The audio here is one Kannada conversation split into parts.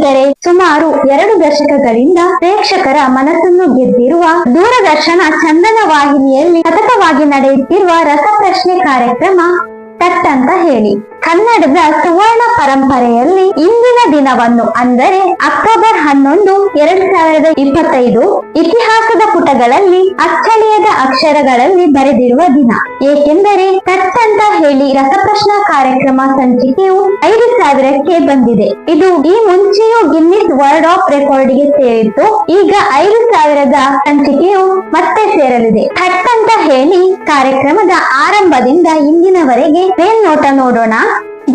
ಸ್ನೇಹಿತರೆ ಸುಮಾರು ಎರಡು ದಶಕಗಳಿಂದ ಪ್ರೇಕ್ಷಕರ ಮನಸ್ಸನ್ನು ಗೆದ್ದಿರುವ ದೂರದರ್ಶನ ಚಂದನ ವಾಹಿನಿಯಲ್ಲಿ ಸತತವಾಗಿ ನಡೆಯುತ್ತಿರುವ ರಸಪ್ರಶ್ನೆ ಕಾರ್ಯಕ್ರಮ ತಟ್ ಅಂತ ಹೇಳಿ. ಕನ್ನಡದ ಸುವರ್ಣ ಪರಂಪರೆಯಲ್ಲಿ ಇಂದಿನ ದಿನವನ್ನು ಅಂದರೆ ಅಕ್ಟೋಬರ್ ಹನ್ನೊಂದು, ಎರಡ್ ಸಾವಿರದ ಇಪ್ಪತ್ತೈದು ಇತಿಹಾಸದ ಪುಟಗಳಲ್ಲಿ ಅಚ್ಚಳಿಯದ ಅಕ್ಷರಗಳಲ್ಲಿ ಬರೆದಿರುವ ದಿನ. ಏಕೆಂದರೆ ತಟ್ಟಂತ ಹೇಳಿ ರಸಪ್ರಶ್ನಾ ಕಾರ್ಯಕ್ರಮ ಸಂಚಿಕೆಯು ಐದು ಸಾವಿರಕ್ಕೆ ಬಂದಿದೆ. ಇದು ಈ ಮುಂಚೆಯೂ ಗಿನ್ನಿಸ್ ವರ್ಲ್ಡ್ ಆಫ್ ರೆಕಾರ್ಡ್ಗೆ ಸೇರಿತ್ತು. ಈಗ ಐದು ಸಾವಿರದ ಸಂಚಿಕೆಯು ಮತ್ತೆ ಸೇರಲಿದೆ. ಥಟ್ ಅಂತ ಹೇಳಿ ಕಾರ್ಯಕ್ರಮದ ಆರಂಭದಿಂದ ಇಂದಿನವರೆಗೆ ಮೇಲ್ನೋಟ ನೋಡೋಣ.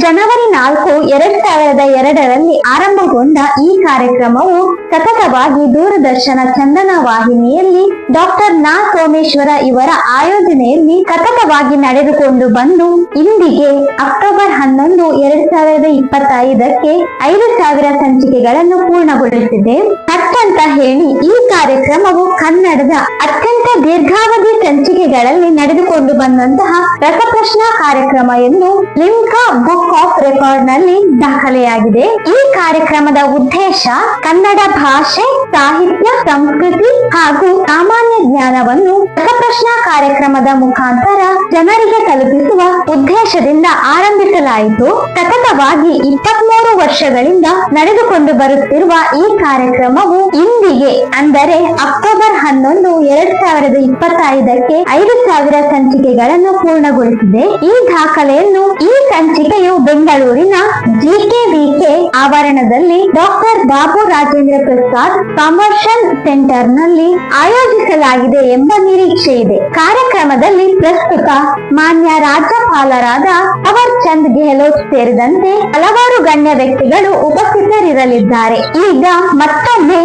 ಜನವರಿ ನಾಲ್ಕು, ಎರಡ್ ಸಾವಿರದ ಎರಡರಲ್ಲಿ ಆರಂಭಗೊಂಡ ಈ ಕಾರ್ಯಕ್ರಮವು ಸತತವಾಗಿ ದೂರದರ್ಶನ ಚಂದನ ವಾಹಿನಿಯಲ್ಲಿ ಡಾಕ್ಟರ್ ನಾ ಸೋಮೇಶ್ವರ ಇವರ ಆಯೋಜನೆಯಲ್ಲಿ ಸತತವಾಗಿ ನಡೆದುಕೊಂಡು ಬಂದು, ಇಂದಿಗೆ ಅಕ್ಟೋಬರ್ ಹನ್ನೊಂದು, ಎರಡ್ ಸಾವಿರದ ಇಪ್ಪತ್ತೈದಕ್ಕೆ ಐದು ಸಾವಿರ ಸಂಚಿಕೆಗಳನ್ನು ಪೂರ್ಣಗೊಳಿಸಿದೆ. ಅತ್ಯಂತ ಅಂತ ಹೇಳಿ, ಈ ಕಾರ್ಯಕ್ರಮವು ಕನ್ನಡದ ಅತ್ಯಂತ ದೀರ್ಘಾವಧಿ ಸಂಚಿಕೆಗಳಲ್ಲಿ ನಡೆದುಕೊಂಡು ಬಂದಂತಹ ರಸಪ್ರಶ್ನಾ ಕಾರ್ಯಕ್ರಮ ಎಂದು ಲಿಮ್ಕಾ ಬುಕ್ ಆಫ್ ರೆಕಾರ್ಡ್ನಲ್ಲಿ ದಾಖಲೆಯಾಗಿದೆ. ಈ ಕಾರ್ಯಕ್ರಮದ ಉದ್ದೇಶ ಕನ್ನಡ ಭಾಷೆ, ಸಾಹಿತ್ಯ, ಸಂಸ್ಕೃತಿ ಹಾಗೂ ಸಾಮಾನ್ಯ ಜ್ಞಾನವನ್ನು ರಸಪ್ರಶ್ನಾ ಕಾರ್ಯಕ್ರಮದ ಮುಖಾಂತರ ಜನರಿಗೆ ತಲುಪಿಸುವ ಉದ್ದೇಶದಿಂದ ಆರಂಭಿಸಲಾಯಿತು. ಸತತವಾಗಿ ಇಪ್ಪತ್ಮೂರು ವರ್ಷಗಳಿಂದ ನಡೆದುಕೊಂಡು ಬರುತ್ತಿರುವ ಈ ಕಾರ್ಯಕ್ರಮವು ಇಂದಿಗೆ ಅಂದರೆ ಅಕ್ಟೋಬರ್ ಹನ್ನೊಂದು, ಎರಡ್ ಸಾವಿರದ ಇಪ್ಪತ್ತೈದಕ್ಕೆ ಐದು ಸಾವಿರ ಸಂಚಿಕೆಗಳನ್ನು ಪೂರ್ಣಗೊಳಿಸಿದೆ. ಈ ದಾಖಲೆಯನ್ನು ಈ ಸಂಚಿಕೆಯು ಬೆಂಗಳೂರಿನ ಜಿಕೆವಿಕೆ ಆವರಣದಲ್ಲಿ ಡಾಕ್ಟರ್ ಬಾಬು ರಾಜೇಂದ್ರ ಪ್ರಸಾದ್ ಕಮರ್ಷಿಯಲ್ ಸೆಂಟರ್ನಲ್ಲಿ ಆಯೋಜಿಸಲಾಗಿದೆ ಎಂಬ ನಿರೀಕ್ಷೆ ಇದೆ. ಕಾರ್ಯಕ್ರಮದಲ್ಲಿ ಪ್ರಸ್ತುತ ಮಾನ್ಯ ರಾಜ್ಯಪಾಲರಾದ ಅವರ್ ಚಂದ್ ಗೆಹ್ಲೋಟ್ ಸೇರಿದಂತೆ ಹಲವಾರು ಗಣ್ಯ ವ್ಯಕ್ತಿಗಳು ಉಪಸ್ಥಿತರಿರಲಿದ್ದಾರೆ. ಈಗ ಮತ್ತೊಮ್ಮೆ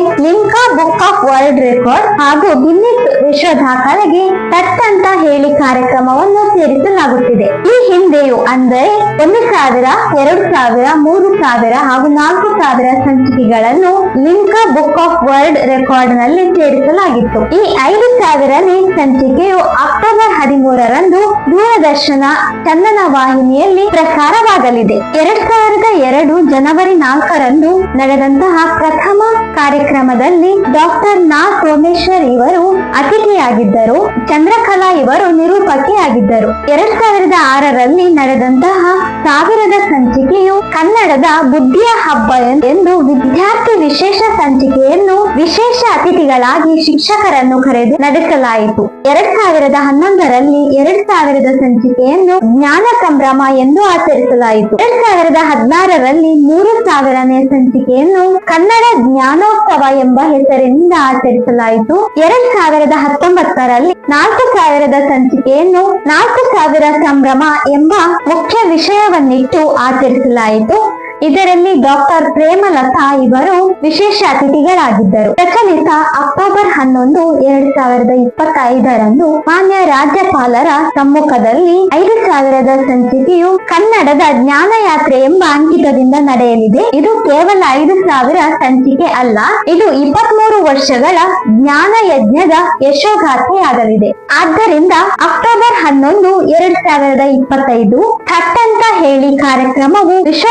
ಆಫ್ ವರ್ಲ್ಡ್ ರೆಕಾರ್ಡ್ ಹಾಗೂ ಗಿನ್ನಿಸ್ ವಿಶ್ವ ದಾಖಲೆಗೆ ತಕ್ಕಂತ ಅಂತ ಹೇಳಿ ಕಾರ್ಯಕ್ರಮವನ್ನು ಸೇರಿಸಲಾಗುತ್ತಿದೆ. ಈ ಹಿಂದೆಯೂ ಅಂದರೆ ಒಂದು ಸಾವಿರ, ಎರಡು ಸಾವಿರ, ಮೂರು ಸಾವಿರ ಹಾಗೂ ನಾಲ್ಕು ಸಾವಿರ ಸಂಚಿಕೆಗಳನ್ನು ಲಿಂಕ ಬುಕ್ ಆಫ್ ವರ್ಲ್ಡ್ ರೆಕಾರ್ಡ್ನಲ್ಲಿ ಸೇರಿಸಲಾಗಿತ್ತು. ಈ ಐದು ಸಾವಿರನೇ ಸಂಚಿಕೆಯು ಅಕ್ಟೋಬರ್ ಹದಿಮೂರರಂದು ದೂರದರ್ಶನ ಚಂದನ ವಾಹಿನಿಯಲ್ಲಿ ಪ್ರಸಾರವಾಗಲಿದೆ. ಎರಡ್ ಸಾವಿರದ ಎರಡು ಜನವರಿ ನಾಲ್ಕರಂದು ನಡೆದಂತಹ ಪ್ರಥಮ ಕಾರ್ಯಕ್ರಮದಲ್ಲಿ ಡಾಕ್ಟರ್ ನಾ. ಸೋಮೇಶ್ವರ್ ಇವರು ಅತಿಥಿಯಾಗಿದ್ದರು. ಚಂದ್ರಕಲಾ ಇವರು ನಿರೂಪಕಿಯಾಗಿದ್ದರು. ಎರಡ್ ಸಾವಿರದ ಆರರಲ್ಲಿ ನಡೆದಂತಹ ಸಾವಿರದ ಸಂಚಿಕೆಯು ಕನ್ನಡದ ಬುದ್ಧಿಯ ಹಬ್ಬ ಎಂದು ವಿದ್ಯಾರ್ಥಿ ವಿಶೇಷ ಸಂಚಿಕೆಯನ್ನು ವಿಶೇಷ ಅತಿಥಿಗಳಾಗಿ ಶಿಕ್ಷಕರನ್ನು ಕರೆದು ನಡೆಸಲಾಯಿತು. ಎರಡ್ ಸಾವಿರದ ಹನ್ನೊಂದರಲ್ಲಿ ಎರಡ್ ಸಾವಿರದ ಸಂಚಿಕೆಯನ್ನು ಜ್ಞಾನ ಸಂಭ್ರಮ ಎಂದು ಆಚರಿಸಲಾಯಿತು. ಎರಡ್ ಸಾವಿರದ ಹದಿನಾರರಲ್ಲಿ ಮೂರು ಸಾವಿರನೇ ಸಂಚಿಕೆಯನ್ನು ಕನ್ನಡ ಜ್ಞಾನೋತ್ಸವ ಎಂಬ ಹೆಸರಿನಿಂದ ಆಚರಿಸಲಾಯಿತು. ಎರಡ್ ಸಾವಿರದ ಹತ್ತೊಂಬತ್ತರಲ್ಲಿ ನಾಲ್ಕು ಸಾವಿರದ ಸಂಚಿಕೆಯನ್ನು ನಾಲ್ಕು ಸಾವಿರ ಸಂಭ್ರಮ ಎಂಬ ಮುಖ್ಯ ವಿಷಯವನ್ನಿಟ್ಟು ಆಚರಿಸಲಾಯಿತು. ಇದರಲ್ಲಿ ಡಾಕ್ಟರ್ ಪ್ರೇಮಲತಾ ಇವರು ವಿಶೇಷ ಅತಿಥಿಗಳಾಗಿದ್ದರು. ಪ್ರಚಲಿತ ಅಕ್ಟೋಬರ್ ಹನ್ನೊಂದು, ಎರಡ್ ಸಾವಿರದ ಇಪ್ಪತ್ತೈದರಂದು ಮಾನ್ಯ ರಾಜ್ಯಪಾಲರ ಸಮ್ಮುಖದಲ್ಲಿ ಐದು ಸಾವಿರದ ಸಂಚಿಕೆಯು ಕನ್ನಡದ ಜ್ಞಾನಯಾತ್ರೆ ಎಂಬ ಅಂಕಿತದಿಂದ ನಡೆಯಲಿದೆ. ಇದು ಕೇವಲ ಐದು ಸಾವಿರ ಸಂಚಿಕೆ ಅಲ್ಲ, ಇದು ಇಪ್ಪತ್ಮೂರು ವರ್ಷಗಳ ಜ್ಞಾನ ಯಜ್ಞದ ಯಶೋಗಾಥೆಯಾಗಲಿದೆ. ಆದ್ದರಿಂದ ಅಕ್ಟೋಬರ್ ಹನ್ನೊಂದು, ಎರಡ್ ಸಾವಿರದ ಇಪ್ಪತ್ತೈದು, ಥಟ್ ಅಂತ ಹೇಳಿ ಕಾರ್ಯಕ್ರಮವು ವಿಶ್ವ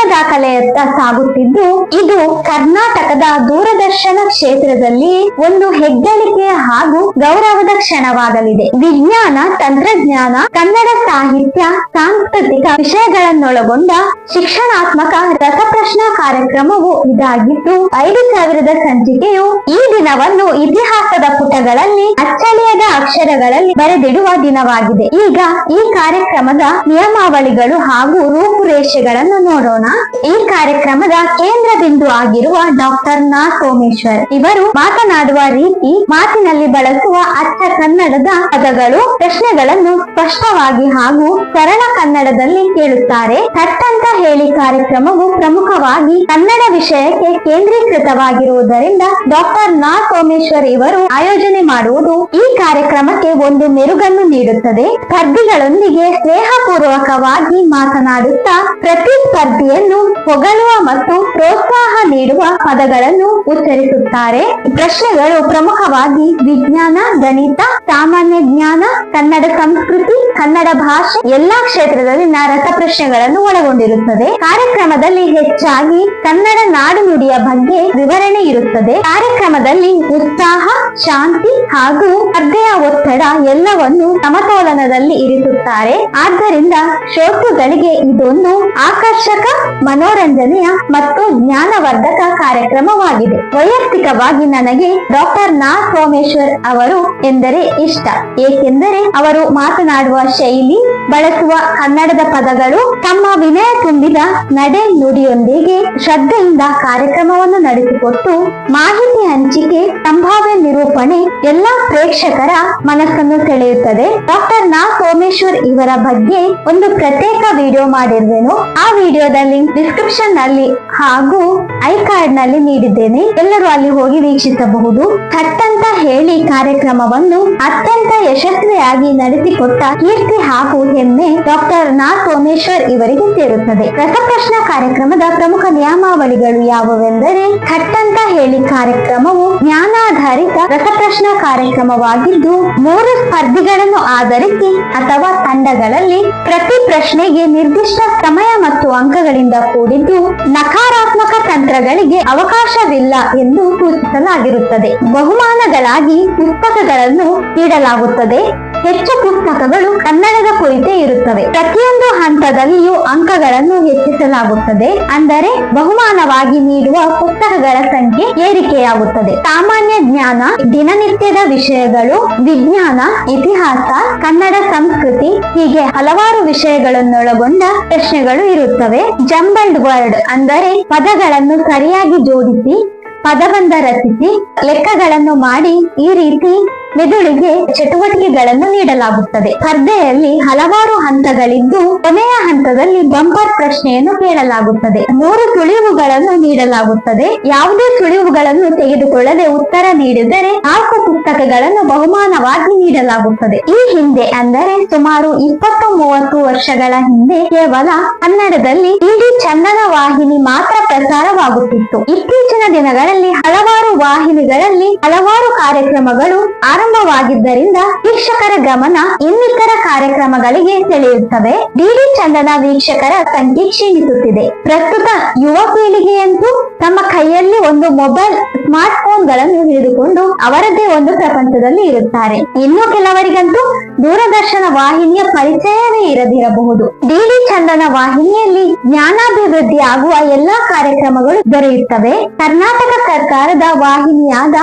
ದಾಖಲೆಯತ್ತ ಸಾಗುತ್ತಿದ್ದು, ಇದು ಕರ್ನಾಟಕದ ದೂರದರ್ಶನ ಕ್ಷೇತ್ರದಲ್ಲಿ ಒಂದು ಹೆಗ್ಗಳಿಕೆ ಹಾಗೂ ಗೌರವದ ಕ್ಷಣವಾಗಲಿದೆ. ವಿಜ್ಞಾನ, ತಂತ್ರಜ್ಞಾನ, ಕನ್ನಡ ಸಾಹಿತ್ಯ, ಸಾಂಸ್ಕೃತಿಕ ವಿಷಯಗಳನ್ನೊಳಗೊಂಡ ಶಿಕ್ಷಣಾತ್ಮಕ ರಸಪ್ರಶ್ನಾ ಕಾರ್ಯಕ್ರಮವು ಇದಾಗಿದ್ದು, ಐದು ಸಾವಿರದ ಸಂಚಿಕೆಯು ಈ ದಿನವನ್ನು ಇತಿಹಾಸದ ಪುಟಗಳಲ್ಲಿ ಅಚ್ಚಳಿಯದ ಅಕ್ಷರಗಳಲ್ಲಿ ಬರೆದಿಡುವ ದಿನವಾಗಿದೆ. ಈಗ ಈ ಕಾರ್ಯಕ್ರಮದ ನಿಯಮಾವಳಿಗಳು ಹಾಗೂ ರೂಪುರೇಷೆಗಳನ್ನು ನೋಡೋಣ. ಈ ಕಾರ್ಯಕ್ರಮದ ಕೇಂದ್ರ ಬಿಂದು ಆಗಿರುವ ಡಾಕ್ಟರ್ ನಾ. ಸೋಮೇಶ್ವರ್. ಇವರು ಮಾತನಾಡುವ ರೀತಿ ಮಾತಿನಲ್ಲಿ ಬಳಸುವ ಅಚ್ಚ ಕನ್ನಡದ ಪದಗಳು ಪ್ರಶ್ನೆಗಳನ್ನು ಸ್ಪಷ್ಟವಾಗಿ ಹಾಗೂ ಸರಳ ಕನ್ನಡದಲ್ಲಿ ಕೇಳುತ್ತಾರೆ. ತಟ್ಟಂತ ಹೇಳಿ ಕಾರ್ಯಕ್ರಮವು ಪ್ರಮುಖವಾಗಿ ಕನ್ನಡ ವಿಷಯಕ್ಕೆ ಕೇಂದ್ರೀಕೃತವಾಗಿರುವುದರಿಂದ ಡಾಕ್ಟರ್ ನಾ. ಸೋಮೇಶ್ವರ್ ಇವರು ಆಯೋಜನೆ ಮಾಡುವುದು ಈ ಕಾರ್ಯಕ್ರಮಕ್ಕೆ ಒಂದು ಮೆರುಗನ್ನು ನೀಡುತ್ತದೆ. ಸ್ಪರ್ಧಿಗಳೊಂದಿಗೆ ಸ್ನೇಹಪೂರ್ವಕವಾಗಿ ಮಾತನಾಡುತ್ತಾ ಪ್ರತಿ ಸ್ಪರ್ಧಿಯನ್ನು ಹೊಗಳುವ ಮತ್ತು ಪ್ರೋತ್ಸಾಹ ನೀಡುವ ಪದಗಳನ್ನು ಉಚ್ಚರಿಸುತ್ತಾರೆ. ಪ್ರಶ್ನೆಗಳು ಪ್ರಮುಖವಾಗಿ ವಿಜ್ಞಾನ, ಗಣಿತ, ಸಾಮಾನ್ಯ ಜ್ಞಾನ, ಕನ್ನಡ ಸಂಸ್ಕೃತಿ, ಕನ್ನಡ ಭಾಷೆ, ಎಲ್ಲಾ ಕ್ಷೇತ್ರದಲ್ಲಿನ ರಸಪ್ರಶ್ನೆಗಳನ್ನು ಒಳಗೊಂಡಿರುತ್ತದೆ. ಕಾರ್ಯಕ್ರಮದಲ್ಲಿ ಹೆಚ್ಚಾಗಿ ಕನ್ನಡ ನಾಡು ನುಡಿಯ ಬಗ್ಗೆ ವಿವರಣೆ ಇರುತ್ತದೆ. ಕಾರ್ಯಕ್ರಮದಲ್ಲಿ ಉತ್ಸಾಹ, ಶಾಂತಿ ಹಾಗೂ ಸ್ಪರ್ಧೆಯ ಒತ್ತಡ ಎಲ್ಲವನ್ನು ಸಮತೋಲನದಲ್ಲಿ ಇರಿಸುತ್ತಾರೆ. ಆದ್ದರಿಂದ ಶ್ರೋತೃಗಳಿಗೆ ಇದೊಂದು ಆಕರ್ಷಕ, ಮನೋರಂಜನೆಯ ಮತ್ತು ಜ್ಞಾನವರ್ಧಕ ಕಾರ್ಯಕ್ರಮವಾಗಿದೆ. ವೈಯಕ್ತಿಕವಾಗಿ ನನಗೆ ಡಾಕ್ಟರ್ ನಾ ಸೋಮೇಶ್ವರ್ ಅವರು ಎಂದರೆ ಇಷ್ಟ. ಏಕೆಂದರೆ ಅವರು ಮಾತನಾಡುವ ಶೈಲಿ, ಬಳಸುವ ಕನ್ನಡದ ಪದಗಳು, ತಮ್ಮ ವಿನಯ ತುಂಬಿದ ನಡೆ ನುಡಿಯೊಂದಿಗೆ ಶ್ರದ್ಧೆಯಿಂದ ಕಾರ್ಯಕ್ರಮವನ್ನು ನಡೆಸಿಕೊಟ್ಟು ಮಾಹಿತಿ ಹಂಚಿಕೆ, ಸಂಭಾವ್ಯ ನಿರೂಪಣೆ, ಎಲ್ಲಾ ಪ್ರೇಕ್ಷಕರ ಮನಸ್ಸನ್ನು ಸೆಳೆಯುತ್ತದೆ. ಡಾಕ್ಟರ್ ನಾ. ಸೋಮೇಶ್ವರ್ ಇವರ ಬಗ್ಗೆ ಒಂದು ಪ್ರತ್ಯೇಕ ವಿಡಿಯೋ ಮಾಡಿರುವೆನು. ಆ ವಿಡಿಯೋದ ಲಿಂಕ್ ಡಿಸ್ಕ್ರಿಪ್ಷನ್ನಲ್ಲಿ ಹಾಗೂ ಐ ಕಾರ್ಡ್ನಲ್ಲಿ ನೀಡಿದ್ದೇನೆ. ಎಲ್ಲರೂ ಅಲ್ಲಿ ಹೋಗಿ ವೀಕ್ಷಿಸಬಹುದು. ಥಟ್ಟಂತ ಹೇಳಿ ಕಾರ್ಯಕ್ರಮವನ್ನು ಅತ್ಯಂತ ಯಶಸ್ವಿಯಾಗಿ ನಡೆಸಿಕೊಟ್ಟ ಕೀರ್ತಿ ಹಾಗೂ ಹೆಮ್ಮೆ ಡಾಕ್ಟರ್ ನಾ. ಸೋಮೇಶ್ವರ್ ಇವರಿಗೆ ಸೇರುತ್ತದೆ. ರಸಪ್ರಶ್ನ ಕಾರ್ಯಕ್ರಮದ ಪ್ರಮುಖ ನಿಯಮಾವಳಿಗಳು ಯಾವುವೆಂದರೆ ಥಟ್ಟಂತ ಹೇಳಿ ಕಾರ್ಯಕ್ರಮವು ಜ್ಞಾನಾಧಾರಿತ ರಸಪ್ರಶ್ನ ಕಾರ್ಯಕ್ರಮವಾಗಿದ್ದು ಮೂರು ಸ್ಪರ್ಧಿಗಳನ್ನು ಆಧರಿಸಿ ಅಥವಾ ತಂಡಗಳಲ್ಲಿ ಪ್ರತಿ ಪ್ರಶ್ನೆಗೆ ನಿರ್ದಿಷ್ಟ ಸಮಯ ಮತ್ತು ಅಂಕಗಳಿಂದ ಕೂಡಿದ್ದು ನಕಾರಾತ್ಮಕ ತಂತ್ರಗಳಿಗೆ ಅವಕಾಶವಿಲ್ಲ ಎಂದು ಸೂಚಿಸಲಾಗಿರುತ್ತದೆ. ಬಹುಮಾನಗಳಾಗಿ ಪುಸ್ತಕಗಳನ್ನು ನೀಡಲಾಗುತ್ತದೆ. ಹೆಚ್ಚು ಪುಸ್ತಕಗಳು ಕನ್ನಡದ ಕುರಿತೇ ಇರುತ್ತವೆ. ಪ್ರತಿಯೊಂದು ಹಂತದಲ್ಲಿಯೂ ಅಂಕಗಳನ್ನು ಹೆಚ್ಚಿಸಲಾಗುತ್ತದೆ. ಅಂದರೆ ಬಹುಮಾನವಾಗಿ ನೀಡುವ ಪುಸ್ತಕಗಳ ಸಂಖ್ಯೆ ಏರಿಕೆಯಾಗುತ್ತದೆ. ಸಾಮಾನ್ಯ ಜ್ಞಾನ, ದಿನನಿತ್ಯದ ವಿಷಯಗಳು, ವಿಜ್ಞಾನ, ಇತಿಹಾಸ, ಕನ್ನಡ ಸಂಸ್ಕೃತಿ ಹೀಗೆ ಹಲವಾರು ವಿಷಯಗಳನ್ನೊಳಗೊಂಡ ಪ್ರಶ್ನೆಗಳು ಇರುತ್ತವೆ. ಜಂಬಲ್ಡ್ ವರ್ಡ್ ಅಂದರೆ ಪದಗಳನ್ನು ಸರಿಯಾಗಿ ಜೋಡಿಸಿ ಪದಬಂಧ ರಚಿಸಿ ಲೆಕ್ಕಗಳನ್ನು ಮಾಡಿ ಈ ರೀತಿ ಮೆದುಳಿಗೆ ಚಟುವಟಿಕೆಗಳನ್ನು ನೀಡಲಾಗುತ್ತದೆ. ಸ್ಪರ್ಧೆಯಲ್ಲಿ ಹಲವಾರು ಹಂತಗಳಿದ್ದು, ಕೊನೆಯ ಹಂತದಲ್ಲಿ ಬಂಪರ್ ಪ್ರಶ್ನೆಯನ್ನು ಕೇಳಲಾಗುತ್ತದೆ. ಮೂರು ತುಳಿವುಗಳನ್ನು ನೀಡಲಾಗುತ್ತದೆ. ಯಾವುದೇ ತುಳಿವುಗಳನ್ನು ತೆಗೆದುಕೊಳ್ಳದೆ ಉತ್ತರ ನೀಡಿದರೆ ನಾಲ್ಕು ಪುಸ್ತಕಗಳನ್ನು ಬಹುಮಾನವಾಗಿ ನೀಡಲಾಗುತ್ತದೆ. ಈ ಹಿಂದೆ ಅಂದರೆ ಸುಮಾರು ಇಪ್ಪತ್ತು ಮೂವತ್ತು ವರ್ಷಗಳ ಹಿಂದೆ ಕೇವಲ ಕನ್ನಡದಲ್ಲಿ ಇಡೀ ಚಂದನ ವಾಹಿನಿ ಮಾತ್ರ ಪ್ರಸಾರವಾಗುತ್ತಿತ್ತು. ಇತ್ತೀಚಿನ ದಿನಗಳಲ್ಲಿ ಹಲವಾರು ವಾಹಿನಿಗಳಲ್ಲಿ ಹಲವಾರು ಕಾರ್ಯಕ್ರಮಗಳು ಆರಂಭವಾಗಿದ್ದರಿಂದ ವೀಕ್ಷಕರ ಗಮನ ಇನ್ನಿತರ ಕಾರ್ಯಕ್ರಮಗಳಿಗೆ ಸೆಳೆಯುತ್ತವೆ. ಡಿಡಿ ಚಂದನ ವೀಕ್ಷಕರ ಸಂಖ್ಯೆ ಕ್ಷೀಣಿಸುತ್ತಿದೆ. ಪ್ರಸ್ತುತ ಯುವ ಪೀಳಿಗೆಯಂತೂ ತಮ್ಮ ಕೈಯಲ್ಲಿ ಒಂದು ಮೊಬೈಲ್, ಸ್ಮಾರ್ಟ್ ಫೋನ್ಗಳನ್ನು ಹಿಡಿದುಕೊಂಡು ಅವರದೇ ಒಂದು ಪ್ರಪಂಚದಲ್ಲಿ ಇರುತ್ತಾರೆ. ಇನ್ನು ಕೆಲವರಿಗಂತೂ ದೂರದರ್ಶನ ವಾಹಿನಿಯ ಪರಿಚಯವೇ ಇರದಿರಬಹುದು. ಡಿಡಿ ಚಂದನ ವಾಹಿನಿಯಲ್ಲಿ ಜ್ಞಾನಾಭಿವೃದ್ಧಿ ಆಗುವ ಎಲ್ಲಾ ಕಾರ್ಯಕ್ರಮಗಳು ದೊರೆಯುತ್ತವೆ. ಕರ್ನಾಟಕ ಸರ್ಕಾರದ ವಾಹಿನಿಯಾದ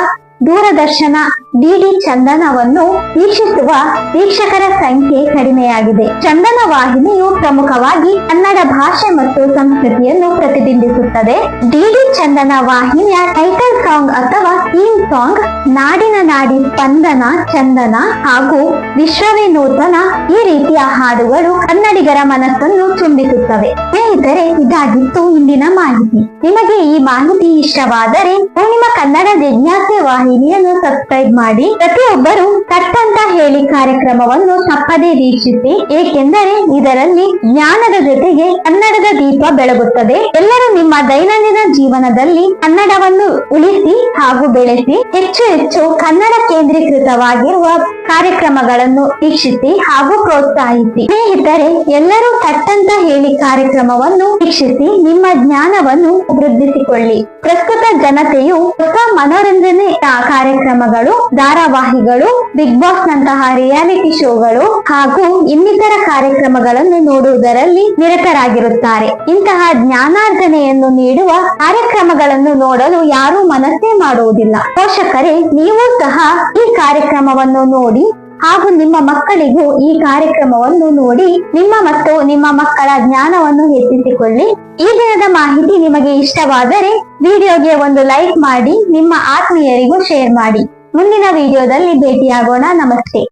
ದೂರದರ್ಶನ ಡಿಡಿ ಚಂದನವನ್ನು ವೀಕ್ಷಿಸುವ ವೀಕ್ಷಕರ ಸಂಖ್ಯೆ ಕಡಿಮೆಯಾಗಿದೆ. ಚಂದನ ವಾಹಿನಿಯು ಪ್ರಮುಖವಾಗಿ ಕನ್ನಡ ಭಾಷೆ ಮತ್ತು ಸಂಸ್ಕೃತಿಯನ್ನು ಪ್ರತಿಬಿಂಬಿಸುತ್ತದೆ. ಡಿಡಿ ಚಂದನ ವಾಹಿನಿಯ ಟೈಟಲ್ ಸಾಂಗ್ ಅಥವಾ ಥೀಮ್ ಸಾಂಗ್ ನಾಡಿನ ನಾಡಿ ಸ್ಪಂದನ, ಚಂದನ ಹಾಗೂ ವಿಶ್ವವೇ ನೂತನ ಈ ರೀತಿಯ ಹಾಡುಗಳು ಕನ್ನಡಿಗರ ಮನಸ್ಸನ್ನು ಚುಂಬಿಸುತ್ತವೆ ಸ್ನೇಹಿತರೆ, ಇದಾಗಿತ್ತು ಇಂದಿನ ಮಾಹಿತಿ. ನಿಮಗೆ ಈ ಮಾಹಿತಿ ಇಷ್ಟವಾದರೆ ನಿಮ್ಮ ಕನ್ನಡ ಜಿಜ್ಞಾಸೆ ವಾಹಿನಿಯನ್ನು ಸಬ್ಸ್ಕ್ರೈಬ್ ಮಾಡಿ ಪ್ರತಿಯೊಬ್ಬರು ತಟ್ಟಂತ ಹೇಳಿ ಕಾರ್ಯಕ್ರಮವನ್ನು ತಪ್ಪದೇ ವೀಕ್ಷಿಸಿ, ಏಕೆಂದರೆ ಇದರಲ್ಲಿ ಜ್ಞಾನದ ಜೊತೆಗೆ ಕನ್ನಡದ ದೀಪ ಬೆಳಗುತ್ತದೆ. ಎಲ್ಲರೂ ನಿಮ್ಮ ದೈನಂದಿನ ಜೀವನದಲ್ಲಿ ಕನ್ನಡವನ್ನು ಉಳಿಸಿ ಹಾಗೂ ಬೆಳೆಸಿ ಹೆಚ್ಚು ಹೆಚ್ಚು ಕನ್ನಡ ಕೇಂದ್ರೀಕೃತವಾಗಿರುವ ಕಾರ್ಯಕ್ರಮಗಳನ್ನು ವೀಕ್ಷಿಸಿ ಹಾಗೂ ಪ್ರೋತ್ಸಾಹಿಸಿ. ಸ್ನೇಹಿತರೆ, ಎಲ್ಲರೂ ತಟ್ಟಂತ ಹೇಳಿ ಕಾರ್ಯಕ್ರಮವನ್ನು ವೀಕ್ಷಿಸಿ ನಿಮ್ಮ ಜ್ಞಾನವನ್ನು ವೃದ್ಧಿಸಿಕೊಳ್ಳಿ. ಪ್ರಸ್ತುತ ಜನತೆಯು ಹೊಸ ಮನೋರಂಜನೆ ಕಾರ್ಯಕ್ರಮಗಳು, ಧಾರಾವಾಹಿಗಳು, ಬಿಗ್ ಬಾಸ್ ನಂತಹ ರಿಯಾಲಿಟಿ ಶೋಗಳು ಹಾಗೂ ಇನ್ನಿತರ ಕಾರ್ಯಕ್ರಮಗಳನ್ನು ನೋಡುವುದರಲ್ಲಿ ನಿರತರಾಗಿರುತ್ತಾರೆ. ಇಂತಹ ಜ್ಞಾನಾರ್ಜನೆಯನ್ನು ನೀಡುವ ಕಾರ್ಯಕ್ರಮಗಳನ್ನು ನೋಡಲು ಯಾರೂ ಮನಸ್ಸೇ ಮಾಡುವುದಿಲ್ಲ. ಪೋಷಕರೇ, ನೀವು ಸಹ ಈ ಕಾರ್ಯಕ್ರಮವನ್ನು ನೋಡಿ ಹಾಗೂ ನಿಮ್ಮ ಮಕ್ಕಳಿಗೂ ಈ ಕಾರ್ಯಕ್ರಮವನ್ನು ನೋಡಿ ನಿಮ್ಮ ಮತ್ತು ನಿಮ್ಮ ಮಕ್ಕಳ ಜ್ಞಾನವನ್ನು ಹೆಚ್ಚಿಸಿಕೊಳ್ಳಿ. ಈ ದಿನದ ಮಾಹಿತಿ ನಿಮಗೆ ಇಷ್ಟವಾದರೆ ವಿಡಿಯೋಗೆ ಒಂದು ಲೈಕ್ ಮಾಡಿ, ನಿಮ್ಮ ಆತ್ಮೀಯರಿಗೂ ಶೇರ್ ಮಾಡಿ. ಮುಂದಿನ ವಿಡಿಯೋದಲ್ಲಿ ಭೇಟಿಯಾಗೋಣ. ನಮಸ್ತೆ.